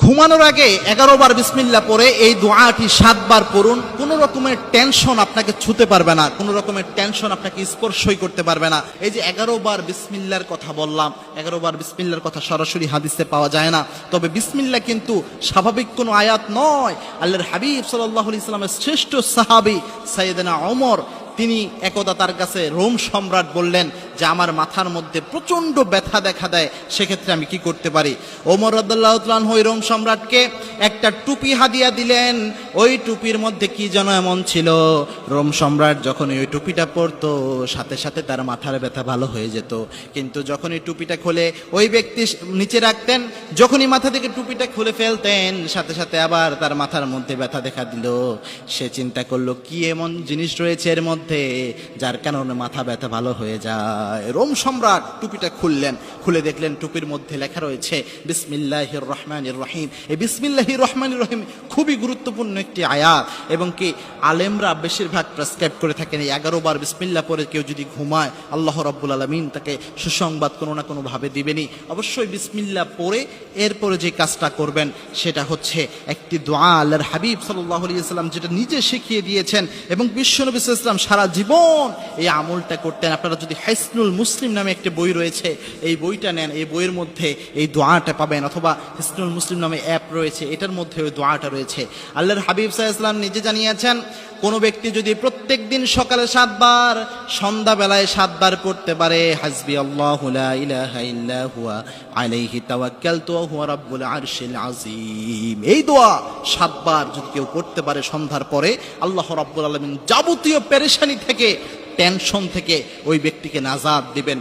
ঘুমানোর আগে এগারো বার বিসমিল্লা পরে এই দোয়াটি সাতবার পড়ুন। কোনো রকমের টেনশন আপনাকে ছুতে পারবে না, কোনো রকমের টেনশন আপনাকে স্পর্শই করতে পারবে না। এই যে এগারো বার বিসমিল্লার কথা বললাম, এগারো বার বিসমিল্লার কথা সরাসরি হাদিসে পাওয়া যায় না। তবে বিসমিল্লা কিন্তু স্বাভাবিক কোনো আয়াত নয়। আল্লাহর হাবিব সাল্লাহ ইসলামের শ্রেষ্ঠ সাহাবি সাইয়েদনা অমর তিনি একদা তার কাছে রোম সম্রাট বললেন যে আমার মাথার মধ্যে প্রচণ্ড ব্যথা দেখা দেয়, সেক্ষেত্রে আমি কি করতে পারি? ওমর রদুল্লাহ ওই রোম সম্রাটকে একটা টুপি হাদিয়া দিলেন। ওই টুপির মধ্যে কি যেন এমন ছিল? রোম সম্রাট যখন ওই টুপিটা পরতো, সাথে সাথে তার মাথার ব্যথা ভালো হয়ে যেত। কিন্তু যখন এই টুপিটা খুলে ওই ব্যক্তি নিচে রাখতেন, যখনই মাথা থেকে টুপিটা খুলে ফেলতেন, সাথে সাথে আবার তার মাথার মধ্যে ব্যথা দেখা দিল। সে চিন্তা করল, কি এমন জিনিস রয়েছে এর মধ্যে, যার কারণে মাথা ব্যথা ভালো হয়ে যায়। রোম সম্রাট টুপিটা খুললেন, খুলে দেখলেন টুপির মধ্যে লেখা রয়েছে, বিসমিল্লাহির রহমানির রহিম। এই বিসমিল্লাহির রহমানির রহিম খুবই গুরুত্বপূর্ণ একটি আয়াত এবং কি আলেমরা বেশিরভাগ প্রেসক্রাইব করে থাকেন এই এগারো বার বিসমিল্লা পরে কেউ যদি ঘুমায়, আল্লাহ রব্বুল আলমিন তাকে সুসংবাদ কোনো না কোনোভাবে দিবেনই। অবশ্যই বিসমিল্লা পরে এরপরে যে কাজটা করবেন সেটা হচ্ছে একটি দোয়া আল্লাহর হাবিব সাল্লাহ সাল্লাম যেটা নিজে শিখিয়ে দিয়েছেন এবং বিশ্বনবী ইসলাম সারা জীবন এই আমলটা করতেন। আপনারা যদি হাইসনুল মুসলিম নামে একটি বই রয়েছে। এই বইটা নেন, এই বইয়ের মধ্যে এই দোয়াটা পাবেন অথবা হিসনুল মুসলিম নামে অ্যাপ রয়েছে, এটার মধ্যে ওই দোয়াটা রয়েছে। আল্লাহর হাবিব সাহা ইসলাম নিজে জানিয়েছেন, কোনো ব্যক্তি যদি প্রত্যেক দিন সকালে সাতবার, সন্ধ্যাবেলায় সাতবার পড়তে পারে হুয়া, আলাইহি আরশিল আযীম। এই দোয়া সাতবার যদি কেউ পড়তে পারে সন্ধ্যার পরে, আল্লাহ রাব্বুল আলামিন যাবতীয় পেরেশানি থেকে টেনশন থেকে ওই ব্যক্তিকে নাজাদ দিবেন।